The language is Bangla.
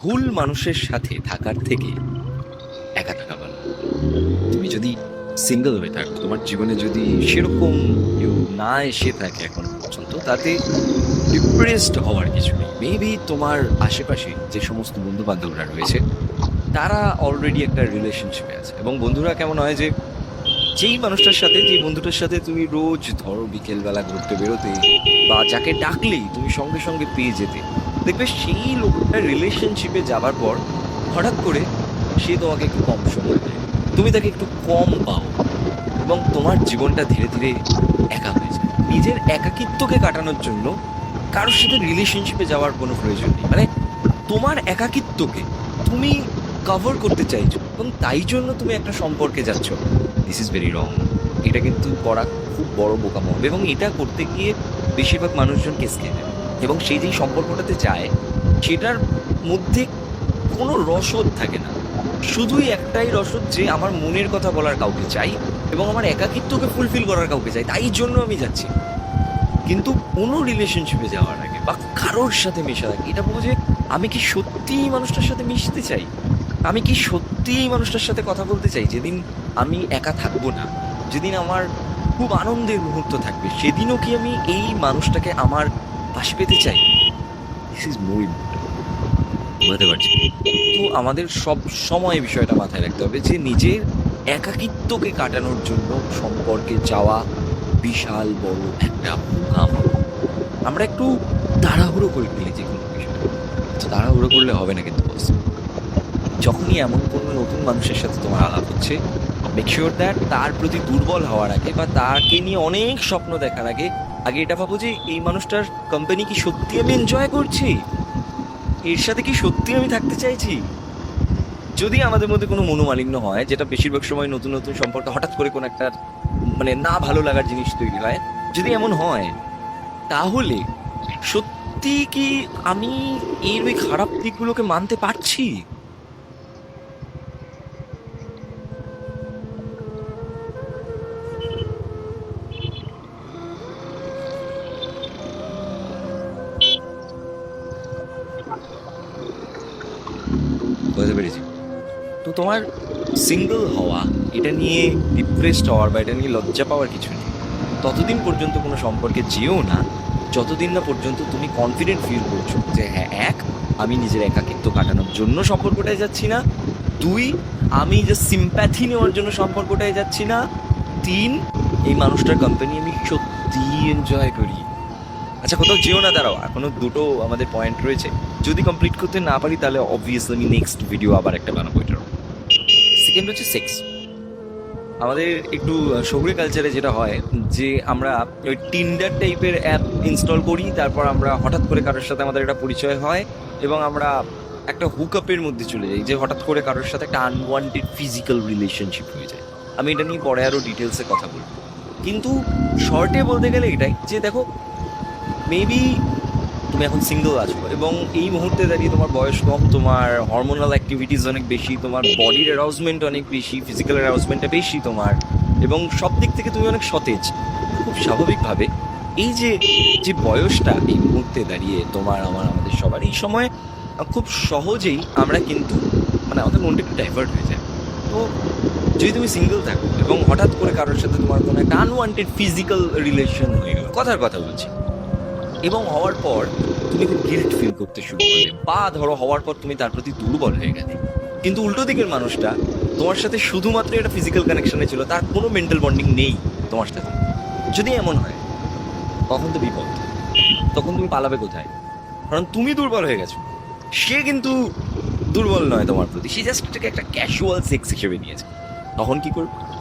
ভুল মানুষের সাথে থাকার থেকে একা থাকা ভালো তুমি যদি সিঙ্গেল হয়ে থাকো, তোমার জীবনে যদি সেরকম কেউ না এসে থাকে এখন পর্যন্ত, তাতে ডিপ্রেসড হওয়ার কিছু নেই। মেবি তোমার আশেপাশে যে সমস্ত বন্ধু বান্ধবরা রয়েছে, তারা অলরেডি একটা রিলেশনশিপে আছে। এবং বন্ধুরা কেমন হয় যে, যেই মানুষটার সাথে, যেই বন্ধুটার সাথে তুমি রোজ ধরো বিকেলবেলা ঘুরতে বেরোতে, বা যাকে ডাকলেই তুমি সঙ্গে সঙ্গে পেয়ে যেতে দেখবে সেই লোকটা রিলেশনশিপে যাবার পর হঠাৎ করে সে তোমাকে একটু কম সময় দেয়। তুমি তাকে একটু কম পাও এবং তোমার জীবনটা ধীরে ধীরে একা হয়ে যায়। নিজের একাকিত্বকে কাটানোর জন্য কারোর সাথে রিলেশনশিপে যাওয়ার কোনো প্রয়োজন নেই। মানে তোমার একাকিত্বকে তুমি কভার করতে চাইছো এবং তাই জন্য তুমি একটা সম্পর্কে যাচ্ছ। দিস ইজ ভেরি রং এটা কিন্তু করা খুব বড় বোকামো এবং এটা করতে গিয়ে বেশিরভাগ মানুষজন কেস খেয়ে নেবে এবং সেই যেই সম্পর্কটাতে যায়, সেটার মধ্যে কোনো রসদ থাকে না। শুধুই একটাই রসদ যে আমার মনের কথা বলার কাউকে চাই এবং আমার একাকিত্বকে ফুলফিল করার কাউকে চাই। তাই জন্য আমি যাচ্ছি। কিন্তু কোনো রিলেশনশিপে যাওয়ার আগে বা কারোর সাথে মেশার আগে, এটা বলব যে আমি কি সত্যিই মানুষটার সাথে মিশতে চাই? আমি কি সত্যিই এই মানুষটার সাথে কথা বলতে চাই? যেদিন আমি একা থাকব না, যেদিন আমার খুব আনন্দের মুহূর্ত থাকবে, সেদিনও কি আমি এই মানুষটাকে আমার পাশে পেতে চাই। দিস ইজ মোর বুঝতে পারছি। তো আমাদের সব সময় বিষয়টা মাথায় রাখতে হবে যে নিজের একাকিত্বকে কাটানোর জন্য সম্পর্কে যাওয়া বিশাল বড় একটা কাম আমরা একটু তাড়াহুড়ো করে ফেলি যে কোনো বিষয় তো তাড়াহুড়ো করলে হবে না কিন্তু বস যখনই এমন কোনো নতুন মানুষের সাথে তোমার আলাপ হচ্ছে মেক শিওর দ্যাট তার প্রতি দুর্বল হওয়ার আগে বা তাকে নিয়ে অনেক স্বপ্ন দেখার আগে আগে এটা ভাবো যে এই মানুষটার কোম্পানি কি সত্যি আমি এনজয় করছি? এর সাথে কি সত্যি আমি থাকতে চাইছি? যদি আমাদের মধ্যে কোনো মনোমালিন্য হয়, যেটা বেশিরভাগ সময় নতুন নতুন সম্পর্ক হঠাৎ করে কোনো একটা মানে না ভালো লাগার জিনিস তৈরি হয়, যদি এমন হয়, তাহলে সত্যি কি আমি এর ওই খারাপ দিকগুলোকে মানতে পারছি? বুঝতে পেরেছি। তো তোমার সিঙ্গেল হওয়া, এটা নিয়ে ডিপ্রেসড হওয়ার বা এটা নিয়ে লজ্জা পাওয়ার কিছু নেই। ততদিন পর্যন্ত কোনো সম্পর্কে যেও না, যতদিন না পর্যন্ত তুমি কনফিডেন্ট ফিল করছ যে হ্যাঁ এক, আমি নিজের একাকিত্ব কাটানোর জন্য সম্পর্কটায় যাচ্ছি না, দুই, আমি যে সিম্প্যাথি নেওয়ার জন্য সম্পর্কটায় যাচ্ছি না, তিন, এই মানুষটার কোম্পানি আমি সত্যি এনজয় করি। আচ্ছা কোথাও যেও না, দাঁড়াও। এখনও দুটো আমাদের পয়েন্ট রয়েছে। যদি কমপ্লিট করতে না পারি, তাহলে অবভিয়াসলি আমি নেক্সট ভিডিও আবার একটা বানাবো এটার। সেকেন্ড হচ্ছে সেক্স আমাদের একটু শহুরে কালচারে যেটা হয়, যে আমরা ওই টিন্ডার টাইপের অ্যাপ ইনস্টল করি, তারপর আমরা হঠাৎ করে কারোর সাথে আমাদের একটা পরিচয় হয়, এবং আমরা একটা হুকআপের মধ্যে চলে যাই, যে হঠাৎ করে কারোর সাথে একটা আনওয়ান্টেড ফিজিক্যাল রিলেশনশিপ হয়ে যায়। আমি এটা নিয়ে পরে আরও ডিটেলসে কথা বলব। কিন্তু শর্টে বলতে গেলে এটাই, যে দেখো মেবি তুমি এখন সিঙ্গেল আছো এবং এই মুহূর্তে দাঁড়িয়ে তোমার বয়স কম, তোমার হরমোনাল অ্যাক্টিভিটিস অনেক বেশি, তোমার বডির অ্যারাউজমেন্ট অনেক বেশি ফিজিক্যাল অ্যারাউজমেন্টটা বেশি তোমার, এবং সব দিক থেকে তুমি অনেক সতেজ। খুব স্বাভাবিকভাবে এই যে যে বয়সটা এই মুহূর্তে দাঁড়িয়ে তোমার, আমার, আমাদের সবার, এই সময় খুব সহজেই আমরা কিন্তু মানে আমাদের মনটা একটু ডাইভার্ট হয়ে যায়। তো যদি তুমি সিঙ্গেল থাকো এবং হঠাৎ করে কারোর সাথে তোমার কোনো একটা আনওয়ান্টেড ফিজিক্যাল রিলেশন হয়ে গেল, কথার কথা বলছি। এবং হওয়ার পর তুমি খুব গিল্ট ফিল করতে শুরু করলে। বা ধরো, হওয়ার পর তুমি তার প্রতি দুর্বল হয়ে গেলে। কিন্তু উল্টো দিকের মানুষটা তোমার সাথে শুধুমাত্র একটা ফিজিক্যাল কানেকশনে ছিল, তার কোনো মেন্টাল বন্ডিং নেই তোমার সাথে। যদি এমন হয়, তখন তো বিপদ। তখন তুমি পালাবে কোথায়? কারণ তুমি দুর্বল হয়ে গেছো। সে কিন্তু দুর্বল নয় তোমার প্রতি। সে জাস্ট একটা ক্যাজুয়াল সেক্স হিসেবে নিয়েছে। তখন কি করবে?